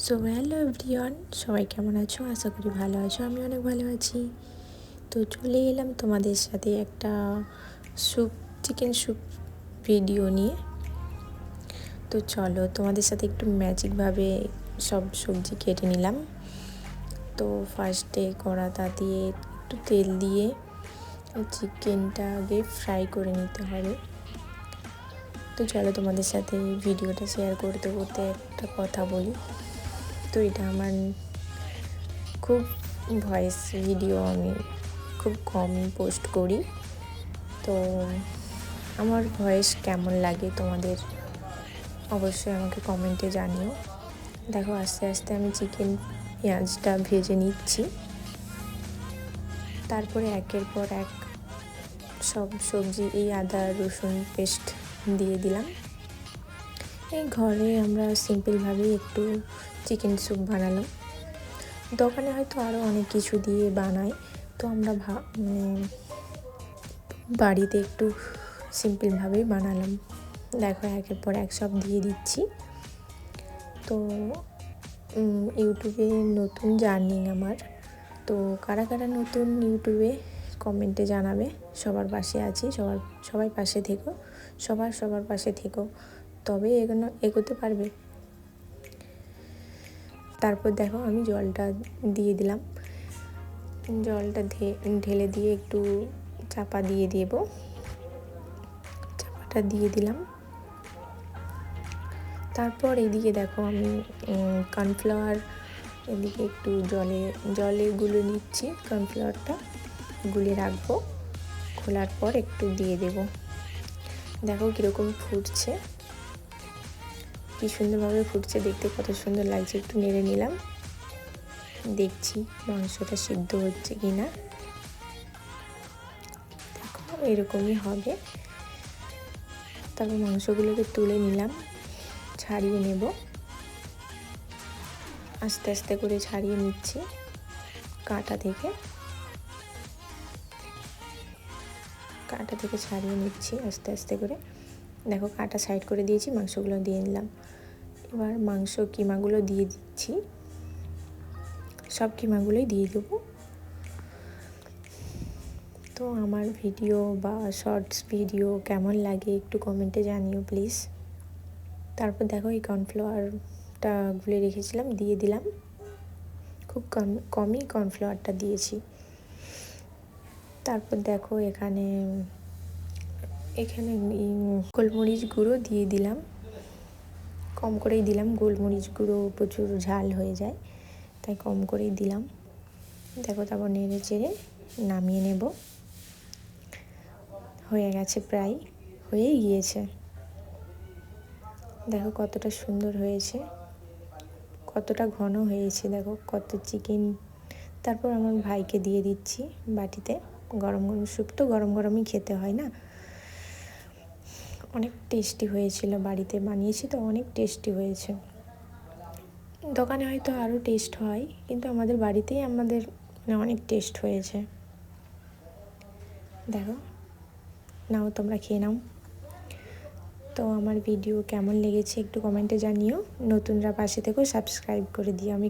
So hello everyone সবাই কেমন আছো? আশা করি ভালো আছো। আমি অনেক ভালো আছি। তো চলে এলাম তোমাদের সাথে একটা স্যুপ চিকেন স্যুপ ভিডিও নিয়ে। তো চলো, তোমাদের সাথে একটু ম্যাজিকভাবে সব সবজি কেটে নিলাম। তো ফার্স্টে কড়াটা দিয়ে একটু তেল দিয়ে চিকেনটা আগে ফ্রাই করে নিতে হবে। তো চলো তোমাদের সাথে ভিডিওটা শেয়ার করতে করতে একটা কথা বলি। তো এটা আমার খুব ভয়েস ভিডিও আমি খুব কম পোস্ট করি। তো আমার ভয়েস কেমন লাগে তোমাদের অবশ্যই আমাকে কমেন্টে জানিও। দেখো, আস্তে আস্তে আমি চিকেন পেঁয়াজটা ভেজে নিচ্ছি। তারপরে একের পর এক সব সবজি, এই আদা, রসুন পেস্ট দিয়ে দিলাম। এই ঘরে আমরা সিম্পলভাবেই একটু চিকেন স্যুপ বানালাম। দোকানে হয়তো আরও অনেক কিছু দিয়ে বানাই। তো আমরা মানে বাড়িতে একটু সিম্পলভাবেই বানালাম। দেখো একের পর এক সব দিয়ে দিচ্ছি। তো ইউটিউবে নতুন জার্নিং আমার। তো কারা কারা নতুন ইউটিউবে কমেন্টে জানাবে। সবার পাশে আছি, সবার, সবাই পাশে থেকো, সবার সবার পাশে থেকো। তবে এগোনো এগোতে পারবে। তারপর দেখো আমি জলটা দিয়ে দিলাম। জলটা ঢেলে দিয়ে একটু চাপা দিয়ে দেব। চাপাটা দিয়ে দিলাম। তারপর এদিকে দেখো আমি কর্নফ্লাওয়ার এদিকে একটু জলে জলে গুলে নিচ্ছি কর্নফ্লাওয়ারটা গুলে রাখব। খোলার পর একটু দিয়ে দেব। দেখো কীরকম ফুটছে। কি সুন্দরভাবে ফুটছে, দেখতে কত সুন্দর লাগছে। একটু নেড়ে নিলাম। দেখছি মাংসটা সিদ্ধ হচ্ছে কি না দেখো, এরকমই হবে। তারপর মাংসগুলোকে তুলে নিলাম, ছাড়িয়ে নেব। আস্তে আস্তে করে ছাড়িয়ে নিচ্ছি কাঁটা থেকে। কাঁটা থেকে ছাড়িয়ে নিচ্ছি আস্তে আস্তে করে। দেখো কাটা সাইড করে দিয়েছি, মাংসগুলো দিয়ে নিলাম। এবার মাংস কিমাগুলো দিয়ে দিচ্ছি। সব কিমাগুলোই দিয়ে দেবো। তো আমার ভিডিও বা শর্টস ভিডিও কেমন লাগে একটু কমেন্টে জানিও প্লিজ। তারপর দেখো এই কর্নফ্লাওয়ারটা গুলে রেখেছিলাম, দিয়ে দিলাম। খুব কম, কমই কর্নফ্লাওয়ারটা দিয়েছি। তারপর দেখো এখানে এখানে গোলমরিচ গুঁড়ো দিয়ে দিলাম। কম করেই দিলাম, গোলমরিচ গুঁড়ো প্রচুর ঝাল হয়ে যায়, তাই কম করেই দিলাম। দেখো তারপর নেড়ে চেড়ে নামিয়ে নেব। হয়ে গেছে প্রায়, হয়েই গিয়েছে। দেখো কতটা সুন্দর হয়েছে, কতটা ঘন হয়েছে, দেখো কত চিকেন। তারপর আমার ভাইকে দিয়ে দিচ্ছি বাটিতে, গরম গরম স্যুপ তো গরম গরমই খেতে হয় না? অনেক টেস্টি হয়েছিল বাড়িতে, বানিয়েছি তো অনেক টেস্টি হয়েছে। দোকানে হয়তো আরও টেস্ট হয়, কিন্তু আমাদের বাড়িতেই আমাদের মানে অনেক টেস্ট হয়েছে। দেখো, নাও তোমরা খেয়ে নাও। তো আমার ভিডিও কেমন লেগেছে একটু কমেন্টে জানিও। নতুনরা পাশে থেকেও সাবস্ক্রাইব করে দিও। আমি